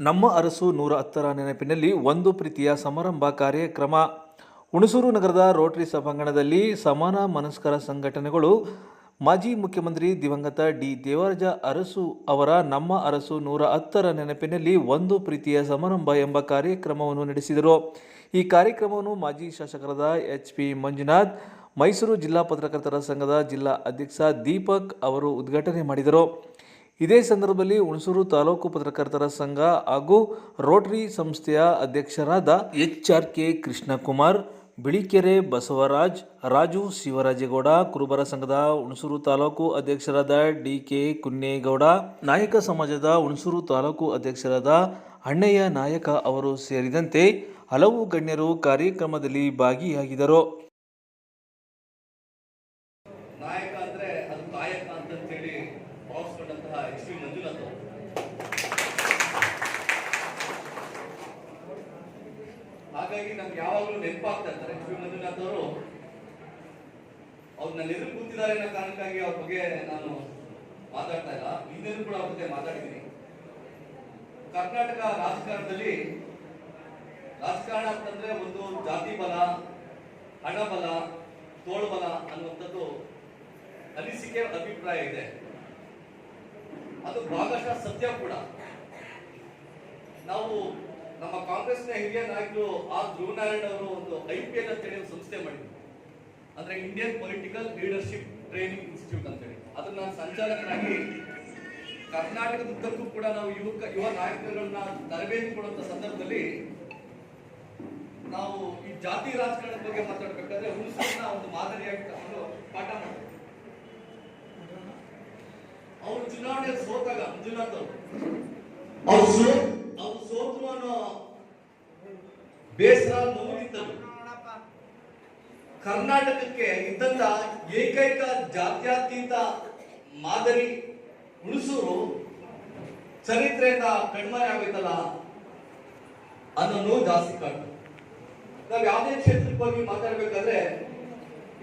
ನಮ್ಮ ಅರಸು ನೂರ ಹತ್ತರ ನೆನಪಿನಲ್ಲಿ ಒಂದು ಪ್ರೀತಿಯ ಸಮಾರಂಭ ಕಾರ್ಯಕ್ರಮ. ಹುಣಸೂರು ನಗರದ ರೋಟರಿ ಸಭಾಂಗಣದಲ್ಲಿ ಸಮಾನ ಮನಸ್ಕರ ಸಂಘಟನೆಗಳು ಮಾಜಿ ಮುಖ್ಯಮಂತ್ರಿ ದಿವಂಗತ ಡಿ ದೇವರಾಜ ಅರಸು ಅವರ ನಮ್ಮ ಅರಸು ನೂರ ಹತ್ತರ ನೆನಪಿನಲ್ಲಿ ಒಂದು ಪ್ರೀತಿಯ ಸಮಾರಂಭ ಎಂಬ ಕಾರ್ಯಕ್ರಮವನ್ನು ನಡೆಸಿದರು. ಈ ಕಾರ್ಯಕ್ರಮವನ್ನು ಮಾಜಿ ಶಾಸಕರಾದ ಎಚ್ ಪಿ ಮಂಜುನಾಥ್, ಮೈಸೂರು ಜಿಲ್ಲಾ ಪತ್ರಕರ್ತರ ಸಂಘದ ಜಿಲ್ಲಾ ಅಧ್ಯಕ್ಷ ದೀಪಕ್ ಅವರು ಉದ್ಘಾಟನೆ ಮಾಡಿದರು. ಇದೇ ಸಂದರ್ಭದಲ್ಲಿ ಹುಣಸೂರು ತಾಲೂಕು ಪತ್ರಕರ್ತರ ಸಂಘ ಹಾಗೂ ರೋಟರಿ ಸಂಸ್ಥೆಯ ಅಧ್ಯಕ್ಷರಾದ H R K Krishnakumar, Bilikere Basavaraj, Raju Shivarajegowda, ಕುರುಬರ ಸಂಘದ ಹುಣಸೂರು ತಾಲೂಕು ಅಧ್ಯಕ್ಷರಾದ ಡಿ ಕೆ ಕುನ್ನೇಗೌಡ, ನಾಯಕ ಸಮಾಜದ ಹುಣಸೂರು ತಾಲೂಕು ಅಧ್ಯಕ್ಷರಾದ ಅಣ್ಣಯ್ಯ ನಾಯಕ ಅವರು ಸೇರಿದಂತೆ ಹಲವು ಗಣ್ಯರು ಕಾರ್ಯಕ್ರಮದಲ್ಲಿ ಭಾಗಿಯಾಗಿದ್ದರು ನಾಯಕ ಅಂದ್ರೆ ಅದು ಕಾಯಕ ಅಂತಂತೇಳಿ ಭಾವಿಸ್ಕೊಂಡಂತಹ ಎಚ್ ಪಿ ಮಂಜುನಾಥ್ ಅವರು. ಯಾವಾಗಲೂ ನೆನಪಾಗ್ತಾ ಇರ್ತಾರೆ. ಪಿ ಮಂಜುನಾಥ್ ಅವರು ಅವ್ರು ನನ್ನ ಎದುರು ಕೂತಿದ್ದಾರೆ ಅನ್ನೋ ಕಾರಣಕ್ಕಾಗಿ ಅವ್ರ ಬಗ್ಗೆ ನಾನು ಮಾತಾಡ್ತಾ ಇಲ್ಲ. ಹಿಂದೆನೂ ಕೂಡ ಅವ್ರ ಜೊತೆ ಮಾತಾಡಿದ್ದೀನಿ. ಕರ್ನಾಟಕ ರಾಜಕಾರಣದಲ್ಲಿ ರಾಜಕಾರಣ ಅಂತಂದ್ರೆ ಒಂದು ಜಾತಿ ಬಲ, ಹಣ ಬಲ, ತೋಳು ಬಲ ಅನ್ನುವಂಥದ್ದು ಅನಿಸಿಕೆ ಅಭಿಪ್ರಾಯ ಇದೆ. ಅದು ಭಾಗಶಃ ಸತ್ಯ ಕೂಡ. ನಾವು ನಮ್ಮ ಕಾಂಗ್ರೆಸ್ನ ಹಿರಿಯ ನಾಯಕರು ಆರ್ ಧ್ರುವನಾರಾಯಣ ಅವರು ಒಂದು ಐ ಪಿ ಎಲ್ ಅಂತೇಳಿ ಒಂದು ಸಂಸ್ಥೆ ಮಾಡಿದ್ರು. ಅಂದ್ರೆ Indian political leadership training institute ಅಂತೇಳಿ ಅದನ್ನ ನಾನು ಕರ್ನಾಟಕದ ಉದ್ದಕ್ಕೂ ಕೂಡ ನಾವು ಯುವಕ, ಯುವ ನಾಯಕರನ್ನ ತರಬೇತಿ ಕೊಡುವಂತ ಸಂದರ್ಭದಲ್ಲಿ ನಾವು ಈ ಜಾತಿ ರಾಜಕಾರಣದ ಬಗ್ಗೆ ಮಾತಾಡ್ಬೇಕಾದ್ರೆ ಹುಣಸೂರನ್ನ ಒಂದು ಮಾದರಿಯಾಗಿ ತಗೊಂಡು ಪಾಠ ಮಾಡ್ತೀವಿ ಅವರು ಚುನಾವಣೆ ಸೋತಾಗ ಮಂಜುನಾಥ್ ಅವರು. ಅವ್ರು ಸೋ ಅವ್ರು ಸೋತ್ರು ಅನ್ನೋ ಬೇಸರ ನೋವಿತ್ತದು. ಕರ್ನಾಟಕಕ್ಕೆ ಇದ್ದಂತ ಏಕೈಕ ಜಾತ್ಯಾತೀತ ಮಾದರಿ ಹುಣಸೂರು ಚರಿತ್ರೆಯಿಂದ ಕಣ್ಮರೆ ಆಗೋಯ್ತಲ್ಲ? ಅನ್ನೋ ನೋವು ಜಾಸ್ತಿ ಕಾಣ್ತು ನಾವು ಯಾವುದೇ ಕ್ಷೇತ್ರಕ್ಕೆ ಹೋಗಿ ಮಾತಾಡ್ಬೇಕಾದ್ರೆ,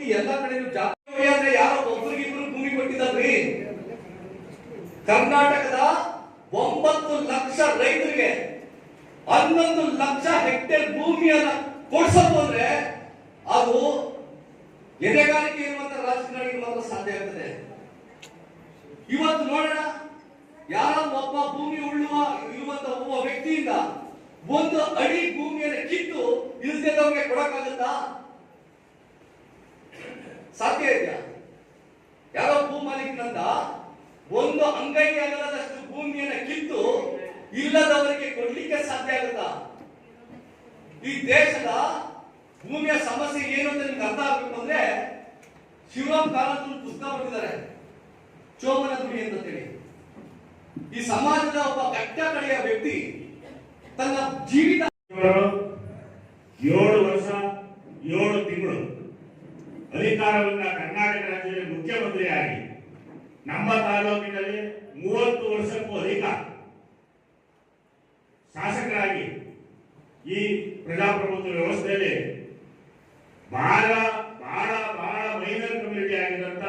ಈ ಎಲ್ಲ ಕಡೆನೂ ಜಾತಿ ಅಂದ್ರೆ ಯಾರೋ ಒಬ್ರಿಗಿಬ್ರು ಭೂಮಿ ಕೊಟ್ಟಿದ್ದಾರ್ರಿ ಕರ್ನಾಟಕದ ಒಂಬತ್ತು ಲಕ್ಷ ರೈತರಿಗೆ, ಹನ್ನೊಂದು ಲಕ್ಷ ಹೆಕ್ಟೇರ್ ಭೂಮಿಯನ್ನ ಕೊಡಿಸೋದು ಅದು ಎದೆಗಾರಿಕೆ ಇರುವಂತ ರಾಜಕಾರಣಿಗೆ ಮಾತ್ರ ಸಾಧ್ಯ ಆಗ್ತದೆ. ಇವತ್ತು ನೋಡೋಣ ಯಾರೋ ಒಬ್ಬ ಭೂಮಿ ಉಳ್ಳುವ, ಇರುವಂತ ಒಬ್ಬ ವ್ಯಕ್ತಿಯಿಂದ ಒಂದು ಅಡಿ ಭೂಮಿಯನ್ನು ಕಿತ್ತು ಇಲ್ದಿದ್ದವ್ರಿಗೆ ಕೊಡಕ್ಕಾಗತ್ತಾ? ಸಾಧ್ಯ ಇದೆಯಾ ಯಾರೋ ಭೂ ಮಾಲೀಕನಂದ ಒಂದು ಅಂಗೈ ಅಗಲದಷ್ಟು ಭೂಮಿಯನ್ನ ಕಿತ್ತು ಇಲ್ಲದವರಿಗೆ ಕೊಡ್ಲಿಕ್ಕೆ ಸಾಧ್ಯ ಆಗುತ್ತಾ? ಈ ದೇಶದ ಭೂಮಿಯ ಸಮಸ್ಯೆ ಏನು ಅಂತ ನಿಮ್ಗೆ ಅರ್ಥ ಆಗ್ಬೇಕು ಅಂದ್ರೆ ಶಿವರಾಮ್ ಕಾರಂತರು ಪುಸ್ತಕ ಬರೆದಿದ್ದಾರೆ ಚೋಮನ ಧ್ವನಿ ಅಂತ ಹೇಳಿ ಈ ಸಮಾಜದ ಒಬ್ಬ ಕಟ್ಟ ಕಡೆಯ ವ್ಯಕ್ತಿ ತನ್ನ ಜೀವಿತ ಏಳು ವರ್ಷ, ಏಳು ತಿಂಗಳು ಅಧಿಕಾರವನ್ನ ಕರ್ನಾಟಕ ರಾಜ್ಯದಲ್ಲಿ ಮುಖ್ಯಮಂತ್ರಿಯಾಗಿ ನಮ್ಮ ತಾಲೂಕಿನಲ್ಲಿ ಮೂವತ್ತು ವರ್ಷಕ್ಕೂ ಅಧಿಕ ಶಾಸಕರಾಗಿ ಈ ಪ್ರಜಾಪ್ರಭುತ್ವ ವ್ಯವಸ್ಥೆಯಲ್ಲಿ ಬಹಳ ಬಹಳ ಬಹಳ ಮೈನರ್ ಕಮ್ಯುನಿಟಿ ಆಗಿದ್ದಂತ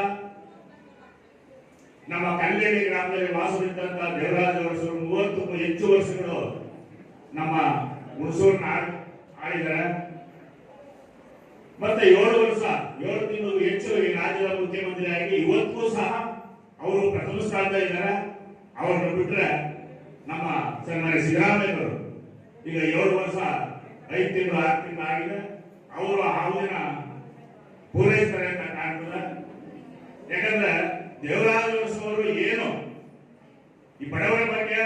ನಮ್ಮ ಕಲ್ಯಾಣಿ ಗ್ರಾಮದಲ್ಲಿ ವಾಸವಿದ್ದಂತ ದೇವರಾಜ ಅವರು ಮೂವತ್ತಕ್ಕೂ ಹೆಚ್ಚು ವರ್ಷಗಳು ನಮ್ಮ ಹುಣಸೂರಿನ ಆಳ್- ಆಳಿದ್ದಾರೆ. ಮತ್ತೆ ಏಳು ವರ್ಷ, ಏಳು ತಿಂಗಳು ಹೆಚ್ಚು ಈ ರಾಜ್ಯದ ಮುಖ್ಯಮಂತ್ರಿಯಾಗಿ ಇವತ್ತೂ ಸಹ ಅವರು ಪ್ರಥಮ ಸ್ಥಾನದಲ್ಲಿ ಇದ್ದಾರೆ ಅವರನ್ನು ಬಿಟ್ರೆ ನಮ್ಮ ಸನ್ಮಾನ್ಯ ಸಿದ್ದರಾಮಯ್ಯವರು ಈಗ ಏಳು ವರ್ಷ, ಐದು ತಿಂಗಳು ಆರು ತಿಂಗಳು ಆಗಿದೆ. ಅವರು ಹಾವಿನ ಪೂರೈಸ್ತಾರೆ ಅಂತ ಕಾಣ್ತದ. ಯಾಕಂದ್ರೆ ದೇವರಾಜ ಏನು ಈ ಬಡವರ ಬಗ್ಗೆ,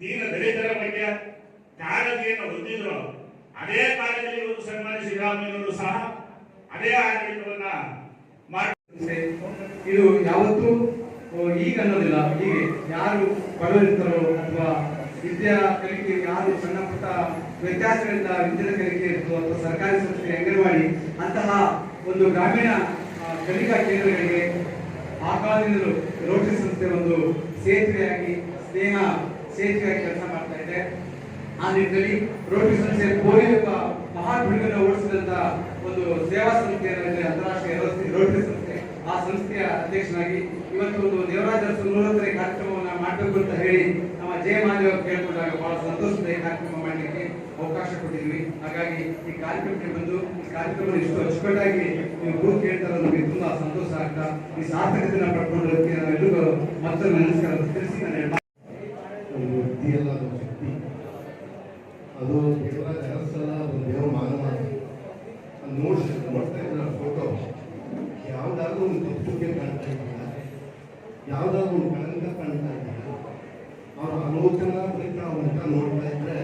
ದೀನ ದಲಿತರ ಬಗ್ಗೆ ಕಾಳಜಿಯನ್ನು ಹೊಂದಿದ್ರು, ಅದೇ ಕಾಲದಲ್ಲಿ ಇವರು ಸನ್ಮಾನ್ಯ ಸಿದ್ದರಾಮಯ್ಯವರು ಸಹ, ಅದೇ ಆಡಳಿತವನ್ನ ಮಾಡಿ ಇದು ಯಾವತ್ತೂ ಈಗ ಅನ್ನೋದಿಲ್ಲ. ಹೀಗೆ ಯಾರು ಬಡವರಿರ್ತಾರೋ ಅಥವಾ ವಿದ್ಯಾ ಕಲಿಕೆ, ಯಾರು ಸಣ್ಣ ಪುಟ್ಟ ವ್ಯತ್ಯಾಸಗಳಿಂದ ವಿದ್ಯಾ ಕಲಿಕೆ ಇರ್ತೋ ಅಥವಾ ಸರ್ಕಾರಿ ಸಂಸ್ಥೆ ಅಂಗನವಾಡಿ, ಅಂತಹ ಒಂದು ಗ್ರಾಮೀಣ ಕಲಿಕಾ ಕೇಂದ್ರಗಳಿಗೆ ಆ ಕಾಲದಿಂದಲೂ ರೋಟರಿ ಸಂಸ್ಥೆ ಒಂದು ಸೇತುವೆಯಾಗಿ, ಸ್ನೇಹ ಸೇತುವೆಯಾಗಿ ಕೆಲಸ ಮಾಡ್ತಾ ಇದೆ. ಆ ನಿಟ್ಟಿನಲ್ಲಿ ರೋಟರಿ ಸಂಸ್ಥೆ ಪೋಲಿಯೋ ಮಹಾ ಬಿಡುಗಡೆ ಓಡಿಸಿದಂತ ಒಂದು ಸೇವಾ ಸಂಸ್ಥೆ ಅಂತರಾಷ್ಟ್ರೀಯ ರೋಟರಿ ಸಂಸ್ಥೆ, ಆ ಸಂಸ್ಥೆಯ ಅಧ್ಯಕ್ಷನಾಗಿ ಇವತ್ತು ಒಂದು ದೇವರಾಜ ಅರಸು ನೂರತ್ತನೇ ಕಾರ್ಯಕ್ರಮವನ್ನ ಮಾಡಬೇಕು ಅಂತ ಹೇಳಿ ನಮ್ಮ ಜಯ ಮಾದೇವ್ ಕೇಳ್ಕೊಂಡಾಗ ಬಹಳ ಸಂತೋಷ ಕಾರ್ಯಕ್ರಮ ಮಾಡಲಿಕ್ಕೆ ಅವಕಾಶ ಕೊಟ್ಟಿದ್ವಿ. ಹಾಗಾಗಿ ಈ ಕಾರ್ಯಕ್ರಮಕ್ಕೆ ಬಂದು ಈ ಕಾರ್ಯಕ್ರಮ ಇಷ್ಟು ಅಚ್ಚುಕಟ್ಟಾಗಿ ನೀವು ಗುರು ಕೇಳ್ತಾರೆ ನಮಗೆ ತುಂಬಾ ಸಂತೋಷ ಆಗ್ತಾ ಈ ಸಾರ್ಥಕತೆಯನ್ನು ಪಡ್ಕೊಳ್ಳೋದಕ್ಕೆ ನಾವೆಲ್ಲರಿಗೂ ಮತ್ತೊಮ್ಮೆ ನಮಸ್ಕಾರ ತಿಳಿಸಿ ನಾನು ಶಕ್ತಿ ಅದು ಜನಸಲ್ಲ ಒಂದು ಮಾನವ ನೋಡ್ತಾ ಇದ್ರ ಫೋಟೋ ಯಾವುದಾದ್ರೂ ಒಂದು ಕಾಣ್ತಾ ಇದ್ದಿಲ್ಲ ಯಾವುದಾದ್ರೂ ಒಂದು ಕಳಂಕ ಕಾಣ್ತಾ ಇದ್ದಾರೆ. ಅವರ ಆಲೋಚನಾ ಬಳಿಕ ಅವರ ನೋಡ್ತಾ ಇದ್ರೆ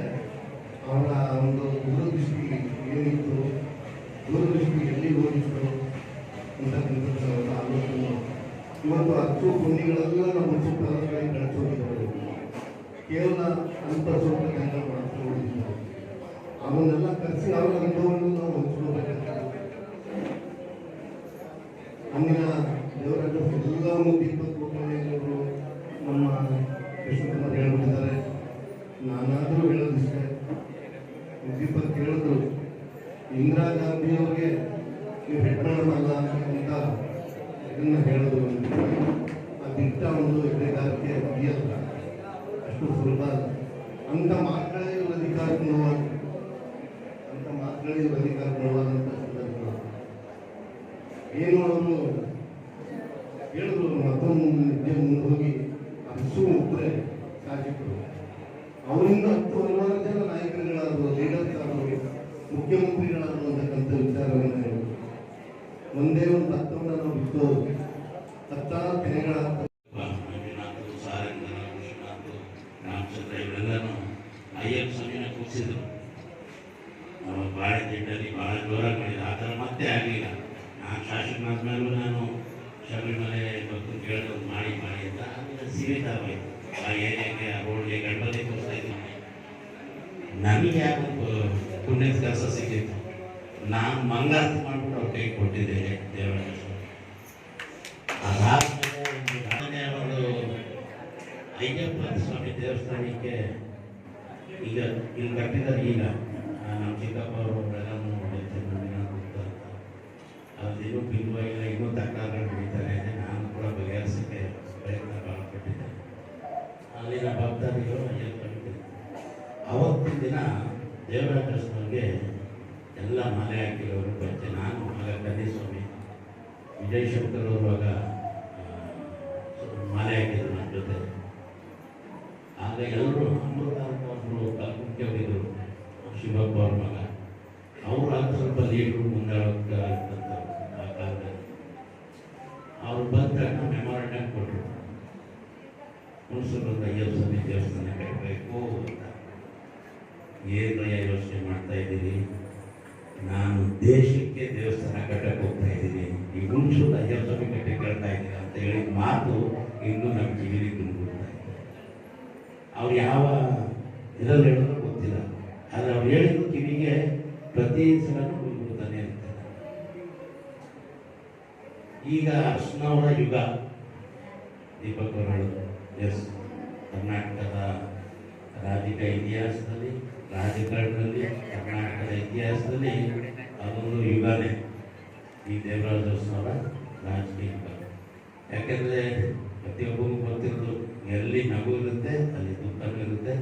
ಅವರ ಒಂದು ದೂರದೃಷ್ಟಿ ಏನಿತ್ತು, ದೂರದೃಷ್ಟಿ ಎಲ್ಲಿ ಹೋಗಿತ್ತು ಅಂತಕ್ಕಂಥದ್ದು ಅವರ ಆಲೋಚನೆ. ಇವತ್ತು ಹತ್ತು ಪುಣ್ಯಗಳೆಲ್ಲ ನಮ್ಮ ಸುತ್ತಲಲ್ಲಿ ಕಳಿಸೋಗಿದ್ದಾರೆ ಕೇವಲ ಅಲ್ಪ ಸ್ವಲ್ಪ ಕೆಲಸ ಉಳಿದಿದ್ದಾರೆ ಅವನ್ನೆಲ್ಲ ಕರೆಸಿ ಅವರ ಅನುಭವವನ್ನು ಇಂದಿರಾ ಗಾಂಧಿ ಅವರಿಗೆ ನೀವು ಮಾಡೋಣಲ್ಲ ಅಂತ ಇದನ್ನು ಹೇಳೋದು ಆ ದಿಟ್ಟ ಒಂದು ಎಡೆಗಾರಿಕೆ ಇದೆಯಲ್ಲ ಅಷ್ಟು ಸುಲಭ ಅಲ್ಲ. ಅಂತ ಮಾತುಗಳೇ ಇವ್ರ ನೋವಾಗಿ ಅಂಥ ಮಾತುಗಳೇ ಇವ್ರ ಅಧಿಕಾರಕ್ಕೆ ನೋವಾದಂಥ ಸಂದರ್ಭ. ಏನು ಅವರು ಹೇಳಿದ್ರು ಮತ್ತೊಂದು ನಿದ್ದೆ ಮುಂದೆ ಹೋಗಿ ಹಸು ಮುದ್ರೆ ಶಾಸಕರು ಅವರಿಂದ ಹತ್ತು ಹಲವಾರು ಜನ ನಾಯಕರುಗಳಾದರು, ಲೀಡರ್ಸ್ ಆದರು ಮುಖ್ಯಮಂತ್ರಿಗಳಾದರು ಅಂತಕ್ಕಂಥ ವಿಚಾರವನ್ನು ಹೇಳಿದ್ರು ಒಂದೇ ಒಂದು ತತ್ವವನ್ನು ಬಿಟ್ಟು ಹತ್ತಾರು ತೆನೆಗಳ ನಮಗೆ ಕೂರಿಸಿದ್ರು ಅವಾಗ ಭಾಳ ಭಾಳ ಜೋರಾಗಿ ಆ ಥರ ಆಗಲಿಲ್ಲ ನಾನು ಮಾಡಿ ಮಾಡಿ ಅಂತ ಆ ಆ ಪುಣ್ಯದ ಕೆಲಸ ಸಿಕ್ಕಿತ್ತು. ನಾನು ಮಂಗಾರತಿ ಮಾಡಿಬಿಟ್ಟು ಅವ್ರ ಕೈ ಕೊಟ್ಟಿದ್ದೆ ದೇವರ ಅದಾದ್ಮೇಲೆ ಒಂದು ಅಯ್ಯಪ್ಪ ಸ್ವಾಮಿ ದೇವಸ್ಥಾನಕ್ಕೆ ಈಗ ಇಲ್ಲಿ ಕಟ್ಟಿದ್ದಾರೆ ಈಗ. ನಮ್ಮ ಚಿಕ್ಕಪ್ಪ ಅವರು ಗೊತ್ತು ಅಂತ. ಅದು ಇನ್ನೂ ಬಿಲ್ವಾಗಿಲ್ಲ ಇನ್ನೂ ತಕರಾರು ನಡೀತಾರೆ ನಾನು ಕೂಡ ಬಗೆಹರಿಸಕ್ಕೆ ಪ್ರಯತ್ನ ಭಾಳ ಪಟ್ಟಿದ್ದೆ ಅಲ್ಲಿನ ಭಕ್ತಾದಿಗಳು ಅವತ್ತಿನ ದಿನ ದೇವರಾಜ ಸ್ವಾಮಿಗೆ ಎಲ್ಲ ಮಾಲೆ ಹಾಕಿರೋರು ಬರ್ತೇನೆ ನಾನು ಆಗ ಕನ್ನಿಸ್ವಾಮಿ ವಿಜಯ್ ಶಂಕರ್ ಅವರು ಆಗ ಮಾಲೆ ಹಾಕಿದ್ರು ನನ್ನ ಜೊತೆ. ಆಗ ಎಲ್ಲರೂ ಅಮೃತ ಅವರು ಶಿವಪ್ಪ ಅವ್ರ ಮಗ. ಅವರು ಆಗ ಸ್ವಲ್ಪ ಲೀಡ್ರು ಮುಂದಾಳಕ ಇದ್ದಂಥವ್ರು ಆ ಕಾಲದಲ್ಲಿ. ಅವರು ಬಂದ ಮೆಮೊರಂಡಮ್ ಕೊಟ್ಟರು ಹುಣಸೂರು ಅಯ್ಯಪ್ಪ ಸ್ವಾಮಿ ದೇವಸ್ಥಾನ ಕಟ್ಟಬೇಕು ಅಂತ. ಏನಯ್ಯ ಯೋಚನೆ ಮಾಡ್ತಾ ಇದ್ದೀರಿ. ನಾನು ದೇಶಕ್ಕೆ ದೇವಸ್ಥಾನ ಕಟ್ಟಕ್ಕೆ ಹೋಗ್ತಾ ಇದ್ದೀನಿ. ಈ ಹುಣಸೂರು ಅಯ್ಯಪ್ಪ ಕಟ್ಟಿ ಕೇಳ್ತಾ ಇದ್ದೀನಿ ಅಂತ ಹೇಳಿ ಮಾತು ಇನ್ನೂ ನಮ್ಮ ಕಿವಿಲಿ ತುಂಬಿಡ್ತಾ ಇದೆ. ಅವ್ರು ಯಾವ ಇದರಲ್ಲಿ ಹೇಳಿದ್ರು ಗೊತ್ತಿಲ್ಲ. ಆದರೆ ಅವ್ರು ಹೇಳಿದ ಕಿವಿಗೆ ಪ್ರತಿ ಸಲನೂ ತುಂಬಿಕೊಳ್ತಾನೆ ಅಂತ. ಈಗ ಅರ್ಶನವರ ಯುಗ. ದೀಪಕ್ ಅವರು. ಹೇಳಿದ್ರು ಎಸ್ ಕರ್ನಾಟಕದ ರಾಜಕೀಯ ಇತಿಹಾಸದಲ್ಲಿ ರಾಜಕಾರಣದಲ್ಲಿ ಕರ್ನಾಟಕದ ಇತಿಹಾಸದಲ್ಲಿ ಅದೊಂದು ಯುಗನೇ ಈ ದೇವರಾಜೋತ್ಸವ ರಾಜಕೀಯ ಯುಗ ಯಾಕೆಂದರೆ ಪ್ರತಿಯೊಬ್ಬರಿಗೂ ಗೊತ್ತಿರೋದು ಎಲ್ಲಿ ನಗು ಇರುತ್ತೆ, ಅಲ್ಲಿ ದುಃಖನೂ ಇರುತ್ತೆ,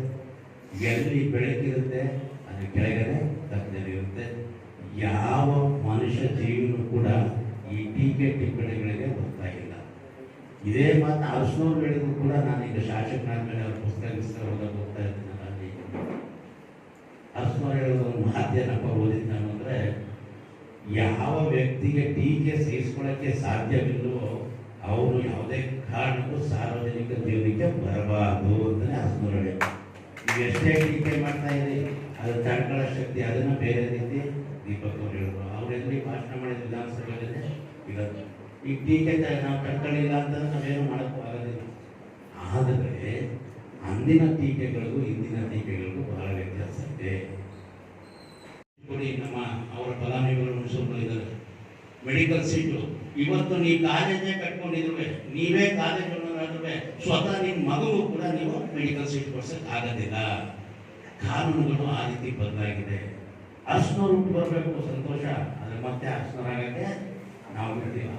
ಎಲ್ಲಿ ಬೆಳಕಿರುತ್ತೆ ಅಲ್ಲಿ ಕೆಳಗಡೆ ತಪ್ಪದಿರುತ್ತೆ ಯಾವ ಮನುಷ್ಯ ಜೀವನೂ ಕೂಡ ಈ ಟೀಕೆ ಟಿಪ್ಪಣಿಗಳಿಗೆ ಗೊತ್ತಾಗಿಲ್ಲ ಇದೇ ಮಾತು ಅರ್ಶನವ್ರು ಹೇಳಿದ್ರು ಕೂಡ, ನಾನೀಗ ಶಾಸಕನಾದ್ಮೇಲೆ ಅವ್ರ ಪುಸ್ತಕ ಗಿಸ್ತಕ ಓದಕ್ಕೆ ಹೋಗ್ತಾ ಅರ್ಶನವ್ರು ಹೇಳಿದ ಒಂದು ಮಾತೇನಪ್ಪ ಓದಿದ್ದು ನಾನು ಅಂದರೆ ಯಾವ ವ್ಯಕ್ತಿಗೆ ಟೀಕೆ ಸಹಿಸ್ಕೊಳ್ಳೋಕ್ಕೆ ಸಾಧ್ಯವಿಲ್ಲವೋ ಅವರು ಯಾವುದೇ ಕಾರಣಕ್ಕೂ ಸಾರ್ವಜನಿಕ ಜೀವನಕ್ಕೆ ಬರಬಾರದು ಅಂತಲೇ ಹೇಳಿದ್ರು ನೀವು ಎಷ್ಟೇ ಟೀಕೆ ಮಾಡ್ತಾ ಇದ್ದೀರಿ ಅದು ತಡ್ಕೊಳ್ಳೋ ಶಕ್ತಿ, ಅದನ್ನು ಬೇರೆ ರೀತಿ ದೀಪಕ್ ಅವ್ರು ಹೇಳಿದ್ರು. ಅವ್ರು ಎಲ್ಲಿ ಭಾಷಣ ಮಾಡಿದ ವಿಧಾನಸಭೆಯಲ್ಲಿ ಇರೋದು ಈ ಟೀಕೆ ನಾವು ತಡ್ಕೊಳ್ಳಿಲ್ಲ ಅಂತಂದ್ರೆ ನಾವೇನು ಮಾಡೋಕ್ಕೂ ಆಗೋದಿಲ್ಲ. ಆದರೆ ಅಂದಿನ ಟೀಕೆಗಳಿಗೂ ಇಂದಿನ ಟೀಕೆಗಳಿಗೂ ಬಹಳ ವ್ಯತ್ಯಾಸ ಇದೆ ಕೊಡಿ ನಮ್ಮ ಅವರ ಫಲಾನುಭವಿಗಳು ಉಳಿಸಿಕೊಂಡಿದ್ದಾರೆ ಮೆಡಿಕಲ್ ಸೀಟು ಇವತ್ತು ನೀ ಕಾಲೇಜೇ ಕಟ್ಕೊಂಡಿದ್ರು ನೀವೇ ಕಾಲೇಜ್ ಅನ್ನೋದಾದ್ರೆ ಸ್ವತಃ ನಿಮ್ಮ ಮಗುವು ಕೂಡ ನೀವು ಮೆಡಿಕಲ್ ಸೀಟ್ ಕೊಡ್ಸಕ್ ಆಗೋದಿಲ್ಲ. ಕಾನೂನುಗಳು ಆ ರೀತಿ ಬದಲಾಗಿದೆ. ಹುಟ್ಟು ಬರಬೇಕು, ಸಂತೋಷ. ಆದರೆ ಮತ್ತೆ ಅರ್ಶನರಾಗಕ್ಕೆ ನಾವು ಬಿಡ್ತೀವ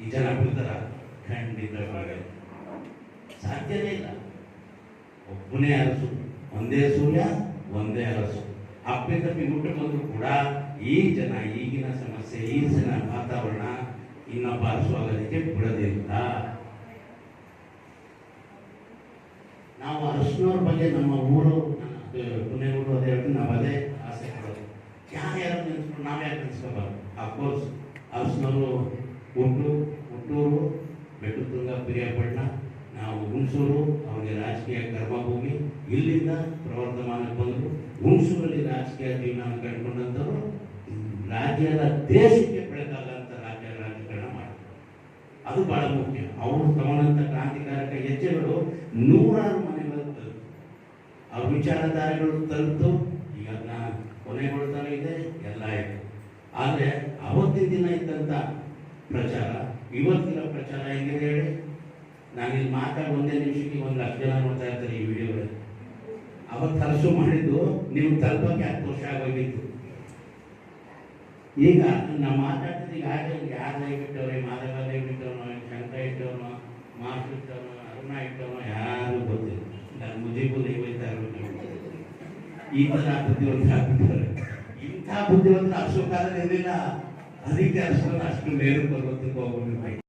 ಈ ಜನ ಬಿಡ್ತಾರ, ಖಂಡಿತ ಸಾಧ್ಯವೇ ಇಲ್ಲ. ಒಬ್ಬನೇ ಅರಸು, ಒಂದೇ ಸೂರ್ಯ, ಒಂದೇ ಅರಸು. ಅಪ್ಪಿತಪ್ಪಿ ಹುಟ್ಟು ಬಂದರೂ ಕೂಡ ಈ ಜನ, ಈಗಿನ ಸಮಸ್ಯೆ, ಈಗಿನ ವಾತಾವರಣ ಇನ್ನೊಬ್ಬ ಅರಸು ಆಗೋದಕ್ಕೆ ಬಿಡೋದಿಲ್ಲ ನಾವು ಅರಸಿನವ್ರ ಬಗ್ಗೆ ನಮ್ಮ ಊರು ಪುಣೆ ಊರು ಅದೇ ಹೇಳ್ತೀನಿ, ನಾವು ಅದೇ ಆಸೆ ಪಡೋದು. ಯಾರ್ಯಾರು ನೆನೆಸ್ಕೊಂಡು ನಾವ್ಯಾಕೆ ನೆನೆಸ್ಕೋಬಾರ್ದು? ಅಫ್ಕೋರ್ಸ್ ಅರಸಿನವರು ಹುಟ್ಟು, ಹುಟ್ಟೂರು, ಬೆಟ್ಟದುರ್ಗ ಪ್ರಿಯಪಟ್ಟಣ ನಾವು ಹುಣಸೂರು ಅವರಿಗೆ ರಾಜಕೀಯ ಕರ್ಮಭೂಮಿ, ಇಲ್ಲಿಂದ ಪ್ರವರ್ಧಮಾನಕ್ಕೆ ಬಂದರು. ಹುಣಸೂರಲ್ಲಿ ರಾಜಕೀಯ ಜೀವನ ಕಂಡುಕೊಂಡಂಥವ್ರು ರಾಜ್ಯದ ದೇಶಕ್ಕೆ ಬೆಳಕಾದಂಥ ರಾಜ್ಯ ರಾಜಕಾರಣ ಮಾಡಿದ್ರು ಅದು ಬಹಳ ಮುಖ್ಯ. ಅವರು ತಗೊಂಡಂಥ ಕ್ರಾಂತಿಕಾರಕ ಹೆಜ್ಜೆಗಳು ನೂರಾರು ಮನೆಗಳು ತಲುಪಿತು. ಅವ್ರ ವಿಚಾರಧಾರೆಗಳು ತಲುಪಿತು. ಈಗ ಅದನ್ನ ಕೊನೆಗೊಳ್ತಾನೆ ಇದೆ, ಎಲ್ಲ ಇದೆ. ಆದರೆ ಅವತ್ತಿನ ದಿನ ಇದ್ದಂಥ ಪ್ರಚಾರ, ಇವತ್ತಿನ ಪ್ರಚಾರ ಹೆಂಗಿದೆ ಹೇಳಿ? ನಾನು ಇಲ್ಲಿ ಮಾತಾಡಿ ಒಂದೇ ನಿಮಿಷಕ್ಕೆ ಒಂದು ಲಕ್ಷ ಜನ ನೋಡ್ತಾ ಇರ್ತಾರೆ ಈ ವಿಡಿಯೋ ಅವತ್ತು ತರ್ಸು ಮಾಡಿದ್ದು ನೀವು ತಲುಪಕ್ಕೆ ಹತ್ತು ವರ್ಷ ಆಗೋಗಿತ್ತು ಈಗ ನಾನು ಮಾತಾಡ್ತಿದ್ದು ಈಗ ಆಗ ಯಾರು ಇಟ್ಟವ್ರೆ ಮಾಧವ ಇಟ್ಟವನು ಶಂಕ ಇಟ್ಟವನು ಮಾಸ್ ಇಟ್ಟವನು ಅರುಣ ಇಟ್ಟವನು ಯಾರು ಗೊತ್ತಿಲ್ಲ. ನಾನು ಮುಜಿಬು ಇರ್ಬೇಕು. ಈ ಥರ ಬುದ್ಧಿವಂತ ಆಗ್ಬಿಟ್ಟವ್ರೆ. ಇಂಥ ಬುದ್ಧಿವಂತ ಅಶೋಕಾಲ ಇರಲಿಲ್ಲ. ಅದಕ್ಕೆ ಅಷ್ಟು ಅಷ್ಟು ಮೇರು ಪರ್ವತಕ್ಕೆ ಹೋಗ್ಬಿಟ್ಟಿರ್ಬೇಕು